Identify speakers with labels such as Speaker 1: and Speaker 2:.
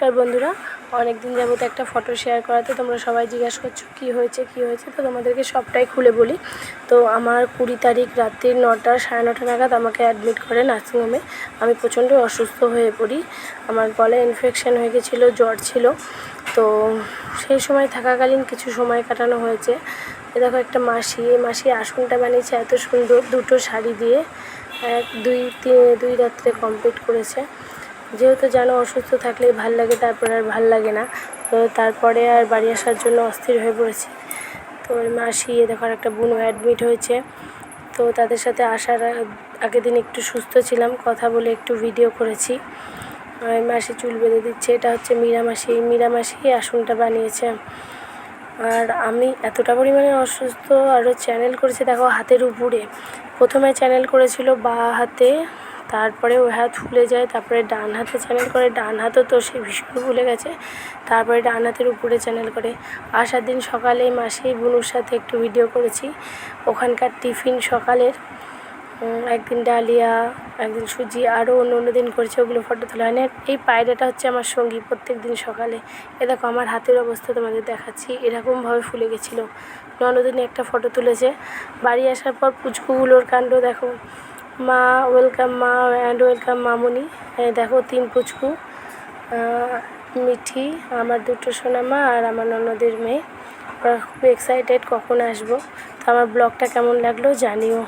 Speaker 1: নমস্কার বন্ধুরা। অনেক দিন যাবত একটা ফটো শেয়ার করাতে তোমরা সবাই জিজ্ঞাসা করছ, কী হয়েছে কী হয়েছে? তো তোমাদেরকে সবটাই খুলে বলি। তো আমার কুড়ি তারিখ রাত্রির নটা, সাড়ে নটা নাগাদ আমাকে অ্যাডমিট করে নার্সিংহোমে আমি প্রচণ্ড অসুস্থ হয়ে পড়ি। আমার গলায় ইনফেকশান হয়ে গেছিল, জ্বর ছিল। তো সেই সময় থাকাকালীন কিছু সময় কাটানো হয়েছে। এ দেখো একটা মাসি, এই মাসি আসনটা বানিয়েছে এত সুন্দর, দুটো শাড়ি দিয়ে। এক, দুই, তিন, দুই রাত্রে কমপ্লিট করেছে। যেহেতু জানো অসুস্থ থাকলেই ভালো লাগে, তারপরে আর ভালো লাগে না। তো তারপরে আর বাড়ি আসার জন্য অস্থির হয়ে পড়েছি। তো মাসি দেখো আর একটা বোনও অ্যাডমিট হয়েছে। তো তাদের সাথে আসার আগের দিন একটু সুস্থ ছিলাম, কথা বলে একটু ভিডিও করেছি। মাসি চুল বেঁধে দিচ্ছে, এটা হচ্ছে মীরা মাসি। এই মীরা মাসি আসনটা বানিয়েছে। আর আমি এতটা পরিমাণে অসুস্থ আরও চ্যানেল করেছে দেখো হাতের উপরে। প্রথমে চ্যানেল করেছিল বা হাতে তারপরে ওই হাত ফুলে যায়, তারপরে ডান হাতে চ্যানেল করে, ডান হাতও তো সে ভীষণ ভুলে গেছে, তারপরে ডান হাতের উপরে চ্যানেল করে। আসার দিন সকালে মাসি বুনুর সাথে একটু ভিডিও করেছি, ওখানকার টিফিন সকালের। একদিন ডালিয়া, একদিন সুজি, আরও অন্য অন্য দিন করেছে, ওগুলো ফটো তোলা হয় না এই পায়রাটা হচ্ছে আমার সঙ্গী প্রত্যেক দিন সকালে। এ দেখো, আমার হাতের অবস্থা তোমাদের দেখাচ্ছি, এরকমভাবে ফুলে গেছিল। ননদিনী একটা ফটো তুলেছে। বাড়ি আসার পর পুচকুগুলোর কাণ্ড দেখো। মা ওয়েলকাম মা অ্যান্ড ওয়েলকাম মামুনি। দেখো, তিন পুচকু মিঠি, আমার দুটো সোনা মা আর আমার ননদের মেয়ে। ওরা খুব এক্সাইটেড কখন আসব। তো আমার ব্লগটা কেমন লাগল জানিও।